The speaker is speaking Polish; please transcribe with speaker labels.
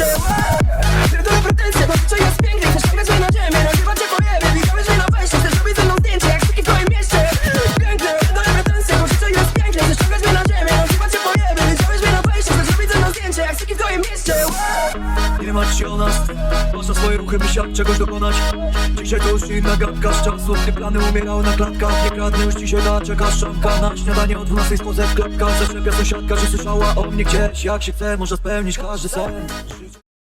Speaker 1: shit.
Speaker 2: nie martw się o nas Zwłaszcza swoje ruchy, by się czegoś dokonać. Dzisiaj to już nie inna gadka z Te plany umierały na klatkach. Nie kradnę już dzisiaj na czeka szamka. Na śniadanie o 12 spodzę w klepkach Zaczepia sąsiadka, że słyszała o mnie gdzieś. Jak się chce, może spełnić każdy sen.